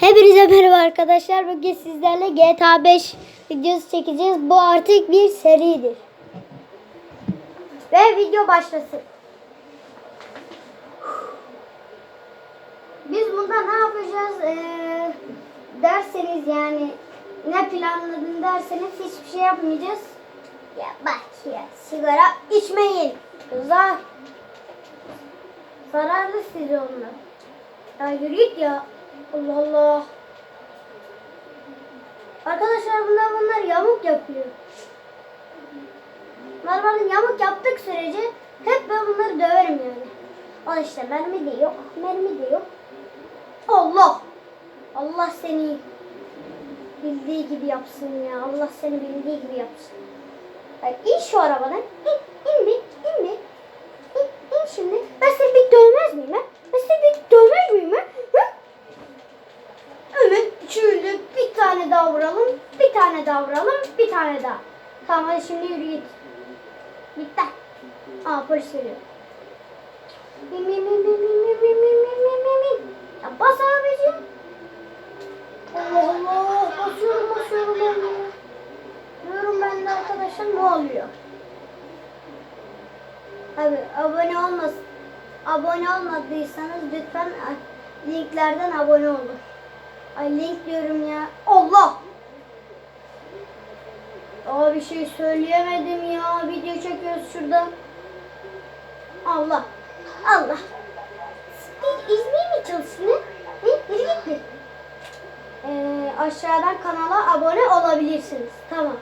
Hepinize merhaba arkadaşlar. Bugün sizlerle GTA 5 videosu çekeceğiz. Bu artık bir seridir. Ve video başlasın. Biz bunda ne yapacağız ee, derseniz yani ne planladın derseniz hiçbir şey yapmayacağız. Ya bak ya sigara içmeyin. Zar. Zararlı size onlar. Ya yürü ya. Allah Allah. Arkadaşlar bunlar bunlar yamuk yapıyor. Bana yamuk yaptık sürece hep ben bunları döverim yani. Al işte mermi de yok. Mermi de yok. Allah. Allah seni bildiği gibi yapsın ya. Allah seni bildiği gibi yapsın. Bak in şu arabadan. İn, in bir, in bir. İn, in şimdi. Ben seni bir dövmez miyim ha? Ben seni bir dövmez miyim ha? Hı? Hemen şöyle bir tane daha vuralım, bir tane daha vuralım, bir tane daha. Tamam hadi şimdi yürü git. Bitti. Aa polis geliyor. Mi mi mi mi mi mi mi mi mi mi mi. Ya bas abicim. Allah Allah. Basıyorum basıyorum de. Diyorum ben de arkadaşlar ne oluyor? Abi abone olmaz. Abone olmadıysanız lütfen linklerden abone olun. Ay link diyorum ya. Allah! Aa bir şey söyleyemedim ya. Video çekiyoruz şurada. Allah. Allah. Siz izleyeyim mi çalışsın? Hı? Yürü git mi? Ee, aşağıdan kanala abone olabilirsiniz. Tamam.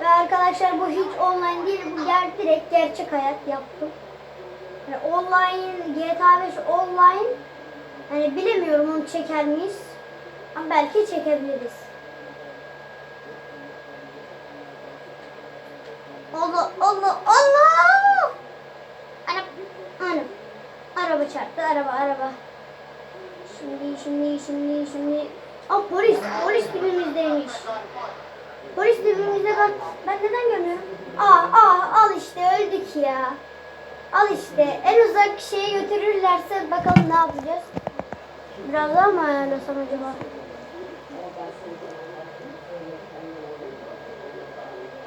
Ve arkadaşlar bu hiç online değil. Bu ger direkt gerçek hayat yaptım. Yani online, GTA 5 online hani bilemiyorum onu çeker miyiz? Ama belki çekebiliriz. Allah Allah Allah! Anam, anam. Araba çarptı, araba, araba. Şimdi, şimdi, şimdi, şimdi. Aa polis, polis dibimizdeymiş. Polis dibimizde bak. Ben neden görmüyorum? Aa, aa, al işte öldük ya. Al işte. En uzak şeye götürürlerse bakalım ne yapacağız. Biraz daha mı ayarlasam acaba?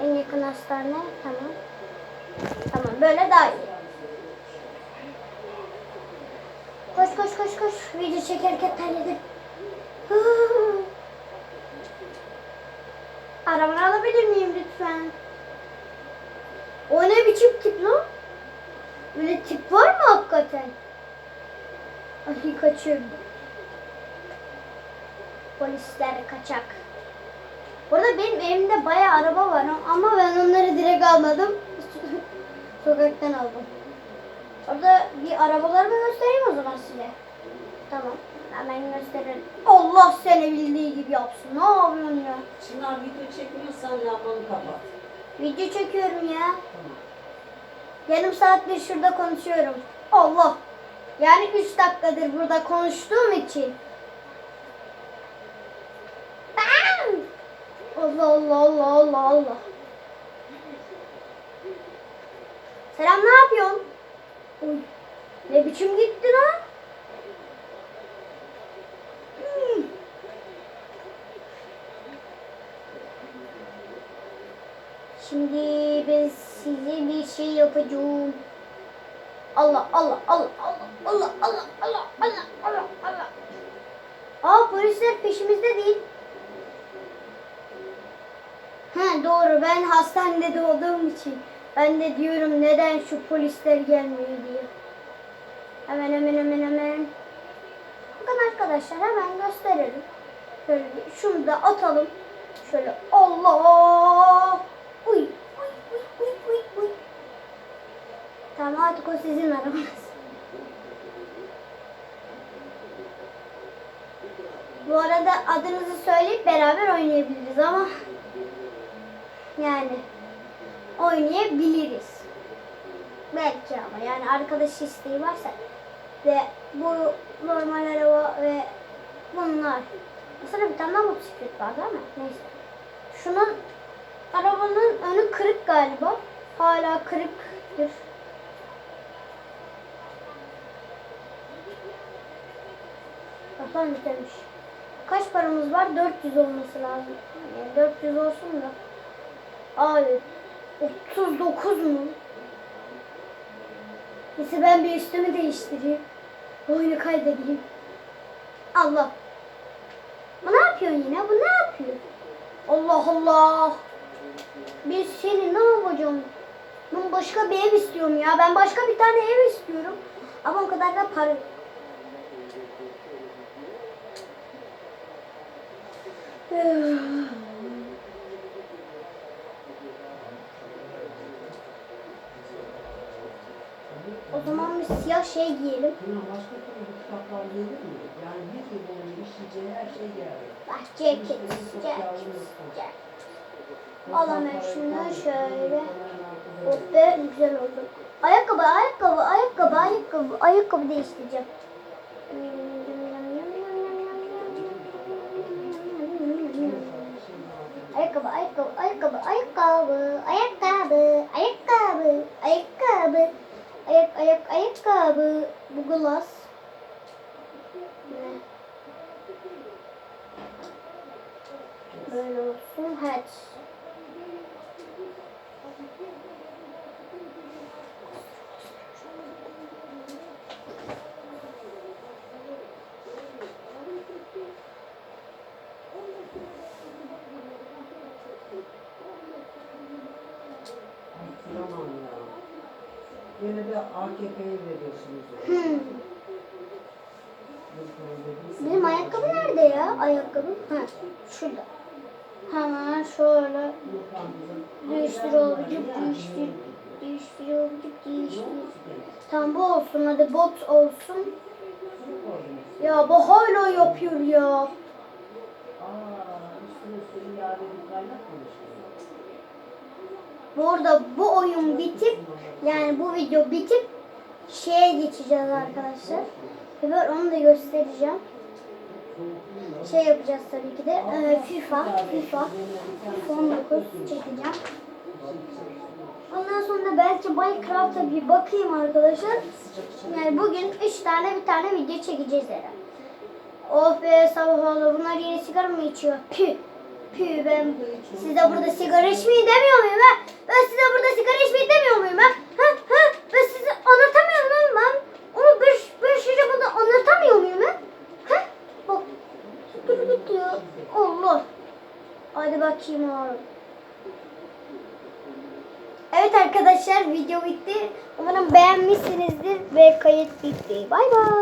En yakın hastane. Tamam. Tamam. Böyle daha iyi. Koş koş koş koş. Video çekerken terledim. Arabanı alabilir miyim lütfen? O ne biçim? Böyle tip var mı hakikaten? Ay kaçıyorum. Polisler kaçak. Burada benim evimde bayağı araba var ama ben onları direkt almadım. Sokaktan aldım. Orada bir arabalarımı göstereyim o zaman size. Tamam. Hemen gösteririm. Allah seni bildiği gibi yapsın. Ne yapıyorsun ya? Çınar video çekmiyorsan lambanı kapat. Video çekiyorum ya. Yarım saattir şurada konuşuyorum. Allah. Yani 3 dakikadır burada konuştuğum için. Bam! Allah Allah Allah Allah Allah. Selam ne yapıyorsun? Uy. Ne biçim gitti lan? Hmm. Şimdi ben size bir şey yapacağım. Allah Allah Allah Allah Allah Allah Allah Allah Allah Allah. Aa polisler peşimizde değil. He doğru ben hastanede doğduğum için. Ben de diyorum neden şu polisler gelmiyor diye. Hemen hemen hemen hemen. Bakın arkadaşlar hemen gösterelim. Şöyle şunu da atalım. Şöyle Allah. Uy, uy, uy, uy, uy, uy. Tamam artık o sizin arabanız. Bu arada adınızı söyleyip beraber oynayabiliriz ama yani oynayabiliriz. Belki ama yani arkadaş isteği varsa ve bu normal araba ve bunlar. Mesela bir tane daha motosiklet vardı ama neyse. Şunun arabanın önü kırık galiba. Hala kırıktır. Allah'tan bitirmiş. Kaç paramız var? 400 olması lazım. Yani 400 olsun da. Abi 39 mu? Neyse ben bir üstümü değiştireyim. Oyunu kaydedeyim. Allah. Bu ne yapıyorsun yine? Bu ne yapıyor? Allah Allah. Biz seni ne yapacağım? Ben başka bir ev istiyorum ya. Ben başka bir tane ev istiyorum. Ama o kadar da para. O zaman bir siyah şey giyelim. Buna başka türlü kitaplar gelir mi? Yani bir boyunca işleyeceği her şey geldi. Bak ceket, ceket, ceket. Al hemen şunu şöyle. Oh be güzel oldu. Ayakkabı, ayakkabı, ayakkabı, ayakkabı, ayakkabı değiştireceğim. Ayakkabı, ayakkabı, ayakkabı, ayakkabı, ayakkabı, ayakkabı, ayakkabı, ayak, ayak, ayakkabı, bu glass. Böyle olsun, hat. Tamam ya. De AKP'ye veriyorsunuz. Hmm. Benim ayakkabı nerede ya? Ayakkabı. Ha, şurada. Hemen şöyle değiştir olacak, değiştir. Değiştir olacak, değiştir. Tamam bu olsun hadi bot olsun. Ya bu hala yapıyor ya. Aa, üstüne üstüne ilave bir kaynak mı Bu arada bu oyun bitip yani bu video bitip şeye geçeceğiz arkadaşlar. Ve ben onu da göstereceğim. Şey yapacağız tabii ki de. e, FIFA, FIFA, FIFA 19 çekeceğim. Ondan sonra belki Minecraft'a bir bakayım arkadaşlar. Yani bugün 3 tane bir tane video çekeceğiz herhalde. Oh be sabah oldu. Bunlar yeni sigara mı içiyor? Pü. Pü ben size burada sigara içmeyi demiyor muyum ha? Ben size burada sigara içmeyi demiyor muyum ha? Ha ha ben size anlatamıyor muyum ben? Onu bir, bir şey burada anlatamıyor muyum ha? Ha? Bak. Dur git ya. Allah. Hadi bakayım oğlum. Evet arkadaşlar video bitti. Umarım beğenmişsinizdir ve kayıt bitti. Bay bay.